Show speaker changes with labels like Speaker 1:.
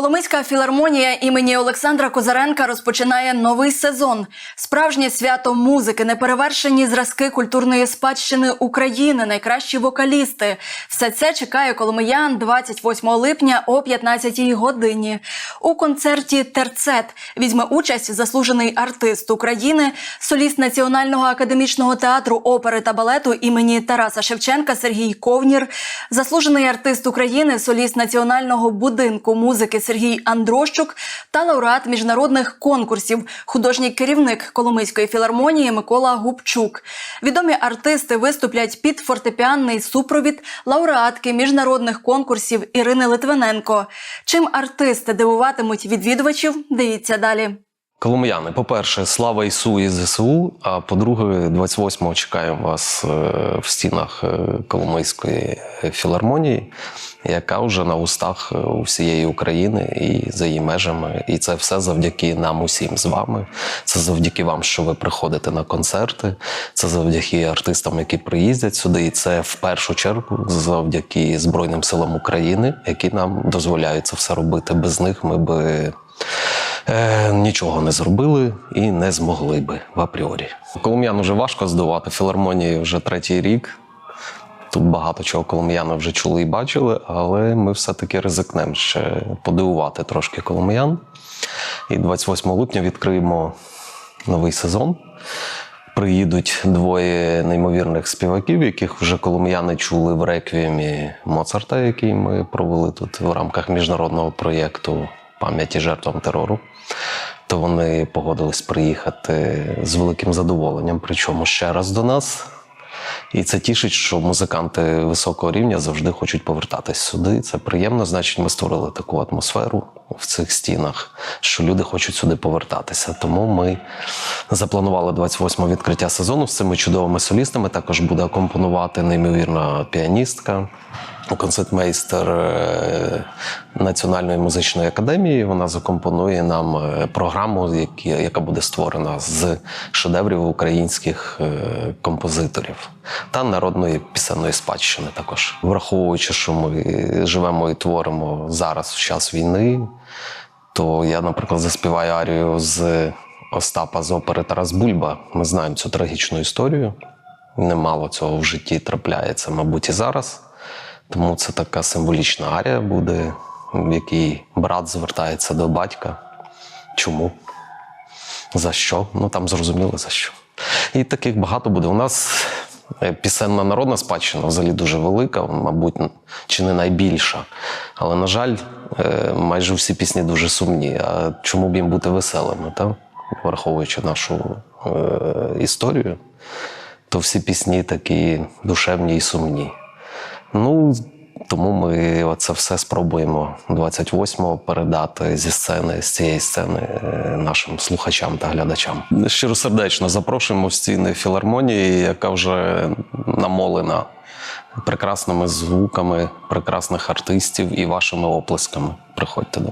Speaker 1: Коломийська філармонія імені Олександра Козаренка розпочинає новий сезон. Справжнє свято музики, неперевершені зразки культурної спадщини України, найкращі вокалісти. Все це чекає коломиян 28 липня о 15 годині. У концерті Терцет візьме участь заслужений артист України, соліст Національного академічного театру опери та балету імені Тараса Шевченка Сергій Ковнір, заслужений артист України, соліст Національного будинку музики Сергій Андрощук та лауреат міжнародних конкурсів, художній керівник Коломийської філармонії Микола Губчук. Відомі артисти виступлять під фортепіанний супровід лауреатки міжнародних конкурсів Ірини Литвиненко. Чим артисти дивуватимуть відвідувачів? Дивіться далі.
Speaker 2: Коломияни, по-перше, слава Ісу і ЗСУ. А по-друге, 28-го чекаємо вас е, в стінах е, Коломийської філармонії, яка вже на устах е, у всієї України і за її межами. І це все завдяки нам усім з вами. Це завдяки вам, що ви приходите на концерти. Це завдяки артистам, які приїздять сюди. І це в першу чергу завдяки Збройним силам України, які нам дозволяють це все робити. Без них ми би. Е, нічого не зробили і не змогли би в апріорі. Колом'ян вже важко здувати. Філармонії вже третій рік. Тут багато чого колом'яни вже чули і бачили, але ми все-таки ризикнемо ще подивувати трошки колом'ян. І 28 липня відкриємо новий сезон. Приїдуть двоє неймовірних співаків, яких вже колом'яни чули в реквіємі Моцарта, який ми провели тут в рамках міжнародного проєкту пам'яті жертвам терору. То вони погодились приїхати з великим задоволенням, причому ще раз до нас. І це тішить, що музиканти високого рівня завжди хочуть повертатись сюди. Це приємно. Значить, ми створили таку атмосферу в цих стінах, що люди хочуть сюди повертатися. Тому ми запланували 28 відкриття сезону з цими чудовими солістами. Також буде акомпонувати неймовірна піаністка, концертмейстер е, Національної музичної академії. Вона закомпонує нам е, програму, яка буде створена з шедеврів українських е, композиторів та народної пісенної спадщини. Також враховуючи, що ми живемо і творимо зараз в час війни, то я, наприклад, заспіваю арію з Остапа з опери Тарас Бульба. Ми знаємо цю трагічну історію. Немало цього в житті трапляється, мабуть, і зараз. Тому це така символічна арія буде, в якій брат звертається до батька. Чому? За що? Ну там зрозуміло за що. І таких багато буде. У нас е, пісенна народна спадщина взагалі дуже велика, мабуть, чи не найбільша. Але, на жаль, е, майже всі пісні дуже сумні. А чому б їм бути веселими, так? враховуючи нашу е, історію, то всі пісні такі душевні і сумні. Ну, тому ми це все спробуємо 28-го передати зі сцени, з цієї сцени е, нашим слухачам та глядачам. Щиросердечно запрошуємо в стіни філармонії, яка вже намолена прекрасними звуками, прекрасних артистів і вашими оплесками. Приходьте до.